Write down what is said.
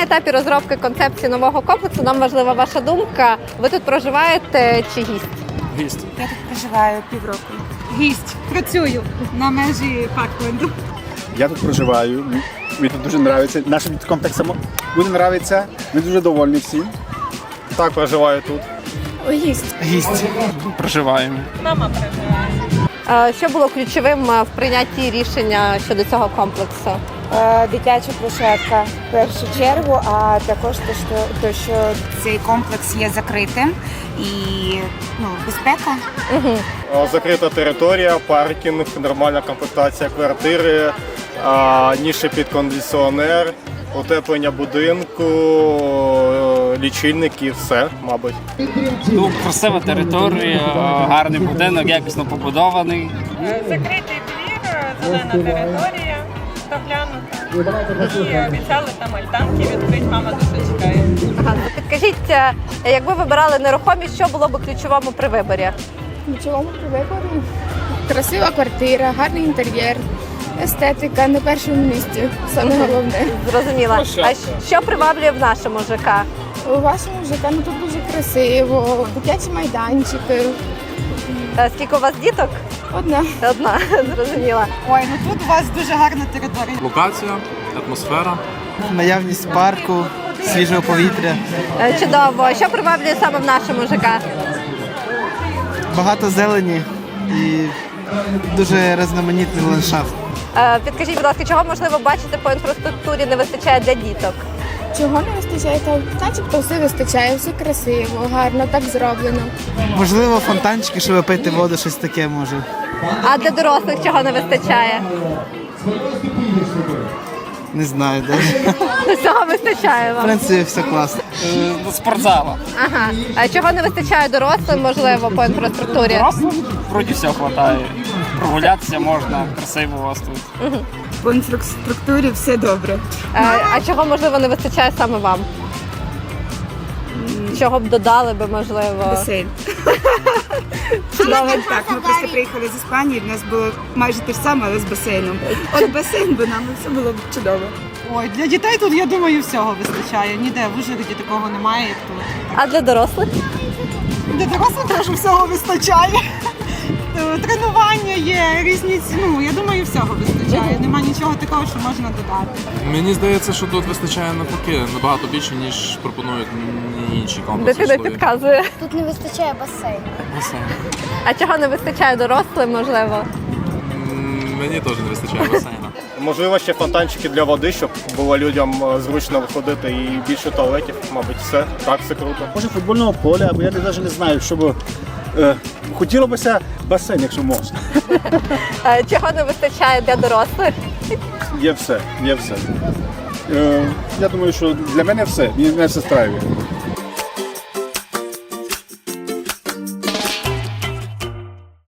на етапі розробки концепції нового комплексу. Нам важлива ваша думка. Ви тут проживаєте чи гість? Гість. Я тут проживаю півроку. Гість. Працюю на межі Паркленду. Я тут проживаю. Мені- тут дуже подобається. Нашим комплексом дуже подобається. Ми дуже довольні всі. Так, проживаю тут. Гість. Гість. Проживаємо. Е, Що було ключовим е, в прийнятті рішення щодо цього комплексу? Е, Дитяча площадка в першу чергу, а також те, що, те, що цей комплекс є закритим і ну, безпека. А, Закрита територія, паркінг, нормальна комплектація квартири, а, ніші під кондиціонер, утеплення будинку, е, лічильники, все, мабуть. Ну, красива територія, гарний будинок, якісно побудований. закритий двір, зелена територія, доглянута. І обіцяли там альтанки відкрити, мама дуже чекає. Ага, підкажіть, е, якби вибирали нерухомість, що було б ключовому при виборі? Нічого при виборі. Красива квартира, гарний інтер'єр, естетика на першому місці. Саме головне. Зрозуміла. А що приваблює в нашому ЖК? У вашому ЖК ну, тут дуже красиво, дитячі майданчики. Е, Скільки у вас діток? Одна. Одна, зрозуміла. Ой, ну тут у вас дуже гарна територія. Локація, атмосфера. Наявність парку, свіжого повітря, Е, Чудово. Що приваблює саме в нашому ЖК? багато зелені і дуже різноманітний ландшафт. Е, Підкажіть, будь ласка, чого можливо бачити по інфраструктурі не вистачає для діток? Чого не вистачає? Та начебто все вистачає, все красиво, гарно, так зроблено. Можливо, фонтанчики, щоб пити воду, щось таке може. А для дорослих чого не вистачає? Не знаю, де. Всього вистачає В вам. принципі, все класно. Е, До спортзала. Ага. А чого не вистачає дорослим, можливо, по інфраструктурі? Дорослим вроді всього вистачає. Прогулятися можна, красиво у вас тут. По інфраструктурі все добре. Е, А чого можливо не вистачає саме вам? Чого б додали би, можливо? Басейн. Чудово. Так, ми просто приїхали з Іспанії, в нас було майже те ж саме, але з басейном. От басейн би нам і все було б чудово. Ой, для дітей тут, я думаю, всього вистачає. Ніде в Ужгороді такого немає, як тут. А для дорослих? Для дорослих теж всього вистачає. Е, Тренування є, різні ну, я думаю, всього вистачає. Нема нічого такого, що можна додати. Мені здається, що тут вистачає навпаки набагато більше, ніж пропонують інші комплекси. Дитина житлові. підказує. Тут не вистачає басейну. Басейн. А чого не вистачає дорослим, можливо? М, Мені теж не вистачає басейна. Можливо, ще фонтанчики для води, щоб було людям е, зручно виходити і більше туалетів, мабуть, все. Так, все круто. Може футбольного поля, або я навіть не знаю, щоб е, хотілося б басейн, якщо можна. Е, Чого не вистачає для дорослих? Є все, є все. Е, я думаю, що для мене все, мені не все страює.